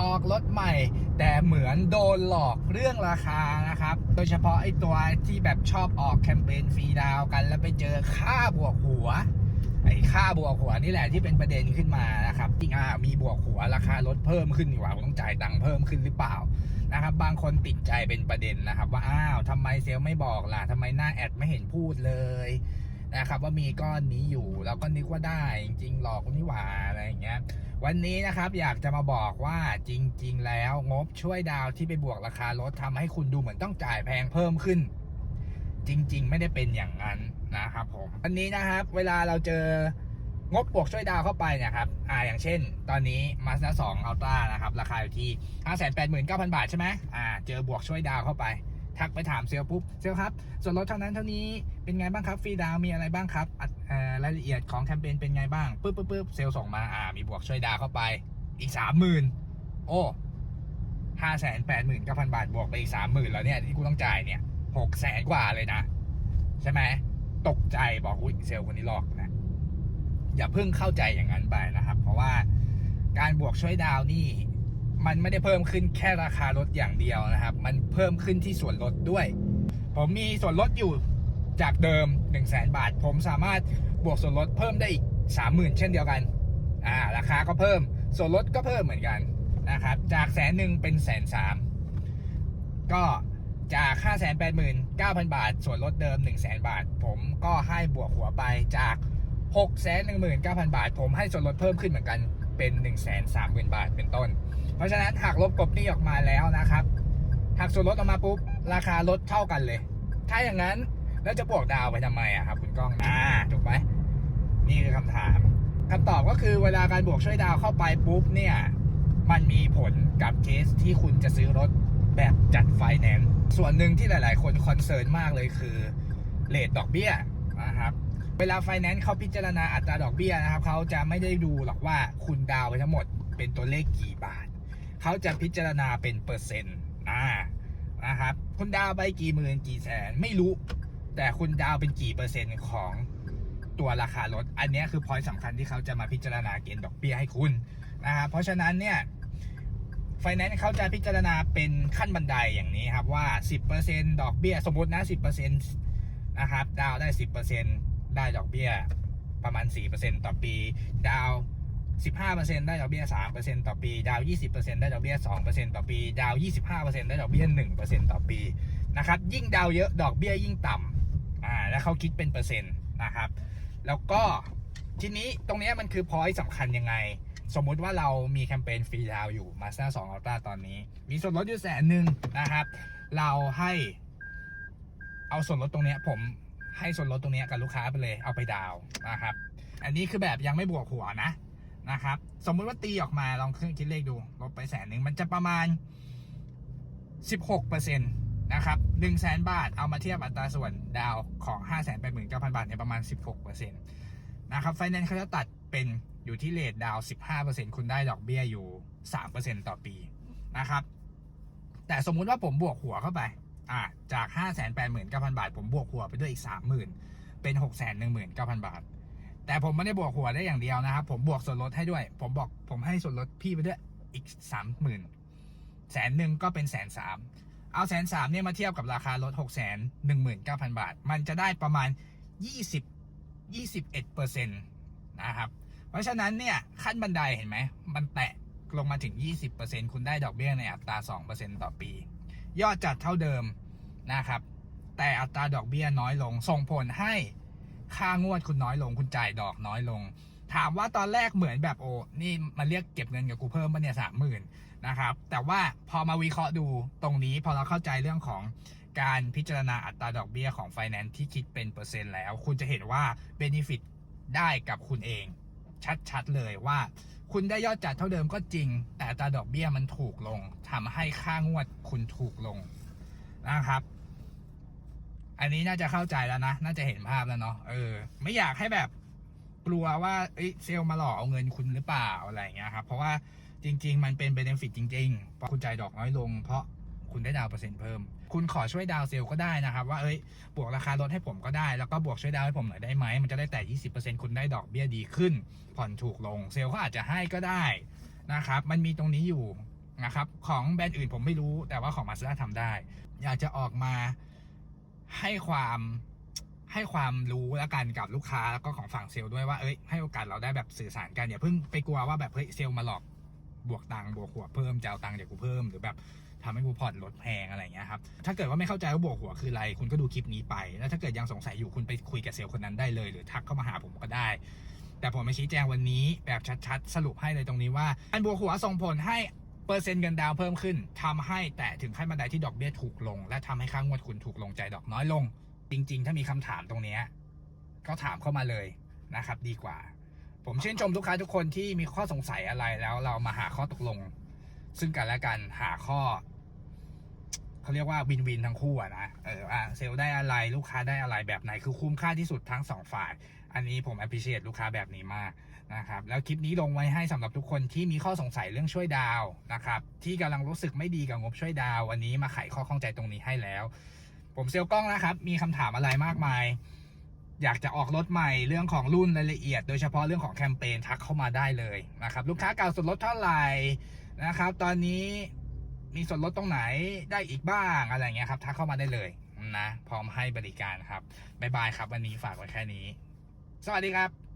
ออกรถใหม่ แต่เหมือนโดนหลอกเรื่องราคานะครับ โดยเฉพาะไอ้ตัวที่แบบชอบออกแคมเปญฟรีดาวกัน แล้วไปเจอค่าบวกหัวไอ้ค่าบวกหัวนี่แหละที่เป็นประเด็นขึ้นมานะครับจริงอะมีบวกหัวราคารถเพิ่มขึ้นดีกว่าต้องจ่ายตังค์เพิ่มขึ้นหรือเปล่านะครับ บางคนติดใจเป็นประเด็นนะครับ ว่าอ้าวทำไมเซลไม่บอกล่ะทำไมหน้าแอดไม่เห็นพูดเลยนะครับ ว่ามีก้อนนี้อยู่แล้วก็นึกว่าได้จริงหลอกนี่หว่าอะไรอย่างเงี้ย วันนี้นะครับอยากจะมาบอกว่าจริง ๆ แล้วงบช่วยดาวที่ไปบวกราคารถทำให้คุณดูเหมือนต้องจ่ายแพงเพิ่มขึ้น จริง ๆ ไม่ได้เป็นอย่างนั้นนะครับผมวันนี้นะครับ เวลาเราเจองบบวกช่วยดาวเข้าไปเนะครับอ่าอย่างเช่น ตอนนี้ Mazda 2 Ultra นะครับ ราคาอยู่ที่589,000บาทใช่ไหมอ่าเจอบวกช่วยดาวเข้าไป ทักไปถามเซลล์ปุ๊บเซลล์ครับ ส่วนลดเท่านั้นเท่านี้เป็นไงบ้างครับฟรีดาวมีอะไรบ้างครับอะเอ่อ รายละเอียดของแคมเปญเป็นไงบ้างปุ๊บปุ๊บปุ๊บเซลส่งมาอ่ามีบวกช่วยดาวเข้าไปอีก30,000โอ้ห้าแสนแปดหมื่นเก้าพันบาทบวกไปอีกสามหมื่นแล้วเนี่ยที่กูต้องจ่ายเนี่ยหกแสนกว่าเลยนะ ใช่ไหมตกใจบอกอุ้ยเซลคนนี้หลอกนะ อย่าเพิ่งเข้าใจอย่างนั้นไปนะครับ เพราะว่าการบวกช่วยดาวน์นี่ มันไม่ได้เพิ่มขึ้นแค่ราคารถอย่างเดียวนะครับ มันเพิ่มขึ้นที่ส่วนลดด้วย ผมมีส่วนลดอยู่จากเดิม 1 0 0 0 0แบาท ผมสามารถ บวกส่วนลดเพิ่มได้อีก30,000เช่นเดียวกัน อ่า ราคาก็เพิ่ม ส่วนลดก็เพิ่มเหมือนกันนะครับ จากแสนหนึ่งเป็นแสนสาม ก็จาก5 8 9 0 0 0บาท ส่วนลดเดิม1 0 0 0 0 0บาท ผมก็ให้บวกหัวไปจาก6 1 9 0 0 0บาท ผมให้ส่วนลดเพิ่มขึ้นเหมือนกันเป็น1 3 0 0 0 0บาทเป็นต้น เพราะฉะนั้นหักลบกบหนี้ออกมาแล้วนะครับหักส่วนลดออกมาปุ๊บราคาลดเท่ากันเลย ถ้าอย่างนั้น แล้วจะบวกดาวไปทำไมอะครับ คุณกล้องอ่าถูกไหมนี่คือคำถามคำตอบก็คือเวลาการบวกช่วยดาวเข้าไปปุ๊บเนี่ย มันมีผลกับเคสที่คุณจะซื้อรถแบบจัดไฟแนนซ์ส่วนหนึ่งที่หลาย ๆ คนคอนเซิร์นมากเลยคือเลทดอกเบี้ยนะครับเวลาไฟแนนซ์เขาพิจารณาอัตราดอกเบี้ยนะครับเขาจะไม่ได้ดูหรอกว่าคุณดาวไปทั้งหมดเป็นตัวเลขกี่บาท เขาจะพิจารณาเป็นเปอร์เซ็นต์อ่านะครับคุณดาวไปกี่หมื่นกี่แสนไม่รู้ แต่คุณดาวเป็นกี่เปอร์เซ็นต์ของตัวราคารถ อันนี้คือพอยต์สำคัญที่เขาจะมาพิจารณาเกณฑ์ดอกเบี้ยให้คุณนะครับเพราะฉะนั้นเนี่ยไฟแนนซ์เขาจะพิจารณาเป็นขั้นบันไดอย่างนี้ครับว่า 10%ดอกเบี้ยสมมตินะ 10%นะครับดาวน์ได้ 10%ได้ดอกเบี้ยประมาณ 4%ต่อปี ดาวน์15%ได้ดอกเบี้ย 3%ต่อปี ดาวน์20%ได้ดอกเบี้ย 2%ต่อปี ดาวน์25%ได้ดอกเบี้ย 1%ต่อปีนะครับยิ่งดาวน์เยอะดอกเบี้ยยิ่งต่ำอ่า แล้วเขาคิดเป็นเปอร์เซ็นต์นะครับ แล้วก็ทีนี้ตรงนี้มันคือพอยต์สำคัญยังไง สมมุติว่าเรามีแคมเปญฟรีดาวอยู่ Mazda 2 Ultra ตอนนี้ มีส่วนลดอยู่แสนหนึ่งนะครับ เราให้เอาส่วนลดตรงนี้ผมให้ส่วนลดตรงนี้กับลูกค้าไปเลยเอาไปดาวนะครับ อันนี้คือแบบยังไม่บวกหัวนะนะครับ สมมุติว่าตีออกมาลองเครื่องคิดเลขดูลบไปแสนหนึ่งมันจะประมาณ 16%นต์ นะครับ1 0 0 0 0แบาทเอามาเทียบอัตราส่วนดาวของ5 8 9 0 0 0บาทเนี่ยประมาณ16%นะครับไฟแนนซ์เขาจะตัดเป็นอยู่ที่เลทดาว15%คุณได้ดอกเบี้ยอยู่3%ต่อปีนะครับ แต่สมมุติว่าผมบวกหัวเข้าไป อ่า จาก5 8 9 0 0 0บาท ผมบวกหัวไปด้วยอีก30,000เป็น6 1 9 0 0 0บาท แต่ผมไม่ได้บวกหัวได้อย่างเดียวนะครับ ผมบวกส่วนลดให้ด้วย ผมบอกผมให้ส่วนลดพี่ไปด้วยอีก30,000แสนหนึ่งก็เป็นแสนสาม เอาแสนสามเนี่ยมาเทียบกับราคารถหกแสนหนึ่งหมื่นเก้าพันบาท มันจะได้ประมาณยี่สิบยี่สิบเอ็ดเปอร์เซ็นต์นะครับ เพราะฉะนั้นเนี่ยขั้นบันไดเห็นไหม มันแตะลงมาถึง 20%คุณได้ดอกเบี้ยในอัตรา 2%ต่อปี ยอดจัดเท่าเดิมนะครับ แต่อัตราดอกเบี้ยน้อยลง ส่งผลให้ค่างวดคุณน้อยลง คุณจ่ายดอกน้อยลง ถามว่าตอนแรกเหมือนแบบโอ้นี่มาเรียกเก็บเงินกับกูเพิ่มมาเนี่ยสามหมื่นนะครับ แต่ว่าพอมาวิเคราะห์ดูตรงนี้พอเราเข้าใจเรื่องของการพิจารณาอัตราดอกเบี้ยของไฟแนนซ์ที่คิดเป็นเปอร์เซ็นต์แล้ว คุณจะเห็นว่าเบนฟิตได้กับคุณเอง ชัดๆเลยว่า คุณได้ยอดจัดเท่าเดิมก็จริง แต่อัตราดอกเบี้ยมันถูกลงทำให้ค่างวดคุณถูกลงนะครับ อันนี้น่าจะเข้าใจแล้วนะ น่าจะเห็นภาพแล้วเนาะเออ ไม่อยากให้แบบ กลัวว่าเอ้ยเซลล์มาหลอกเอาเงินคุณหรือเปล่าอะไรอย่างเงี้ยครับเพราะว่าจริง ๆ มันเป็นเบนฟิตจริงๆเพราะคุณจ่ายดอกน้อยลง เพราะคุณได้ดาวเปอร์เซ็นต์เพิ่ม คุณขอช่วยดาวเซลก็ได้นะครับ ว่าเอ้ยบวกราคารถให้ผมก็ได้ แล้วก็บวกช่วยดาวให้ผมหน่อยได้ไหมมันจะได้แต่ 20%คุณได้ดอกเบี้ยดีขึ้น ผ่อนถูกลงเซลล์เขาอาจจะให้ก็ได้นะครับมันมีตรงนี้อยู่นะครับของแบรนด์อื่นผมไม่รู้แต่ว่าของมาสด้าทำได้ อยากจะออกมาให้ความ ให้ความรู้แล้วกันกับลูกค้าแล้วก็ของฝั่งเซลล์ด้วยว่าเอ้ยให้โอกาสเราได้แบบสื่อสารกันอย่าเพิ่งไปกลัวว่าแบบเฮ้ยเซลล์มาหลอกบวกตังค์บวกหัวเพิ่มจะเอาตังค์เดี๋ยวกูเพิ่มหรือแบบทำให้กูผ่อนลดแพงอะไรเงี้ยครับ ถ้าเกิดว่าไม่เข้าใจว่าบวกหัวคืออะไร คุณก็ดูคลิปนี้ไป แล้วถ้าเกิดยังสงสัยอยู่คุณไปคุยกับเซลล์คนนั้นได้เลย หรือทักเข้ามาหาผมก็ได้ แต่ผมมาชี้แจงวันนี้แบบชัดๆ สรุปให้เลยตรงนี้ว่าการบวกหัวส่งผลให้เปอร์เซ็นต์เงินดาวเพิ่มขึ้นทำให้แต่ถึงขั้นบันไดที่ดอกเบี้ยถูกลง และทำให้ค่างวดคุณถูกลงใจดอกน้อยลง จริง ๆ ถ้ามีคำถามตรงเนี้ยก็ถามเข้ามาเลยนะครับ ดีกว่า ผมชื่นชมลูกค้าทุกคนที่มีข้อสงสัยอะไรแล้วเรามาหาข้อตกลง ซึ่งกันและกันหาข้อเขาเรียกว่าวินวินทั้งคู่อะนะเอออะเซลได้อะไรลูกค้าได้อะไรแบบไหนคือคุ้มค่าที่สุดทั้งสองฝ่าย อันนี้ผม appreciate ลูกค้าแบบนี้มากนะครับ แล้วคลิปนี้ลงไว้ให้สำหรับทุกคนที่มีข้อสงสัยเรื่องช่วยดาวนะครับ ที่กำลังรู้สึกไม่ดีกับงบช่วยดาว วันนี้มาไขข้อข้องใจตรงนี้ให้แล้ว ผมเซลกล้องนะครับ มีคำถามอะไรมากมาย อยากจะออกรถใหม่เรื่องของรุ่นรายละเอียด โดยเฉพาะเรื่องของแคมเปญทักเข้ามาได้เลยนะครับ ลูกค้าเก่าส่วนลดเท่าไหร่นะครับ ตอนนี้มีส่วนลดตรงไหนได้อีกบ้างอะไรเงี้ยครับทักเข้ามาได้เลยนะ พร้อมให้บริการครับบ๊ายบายครับ วันนี้ฝากไว้แค่นี้ สวัสดีครับ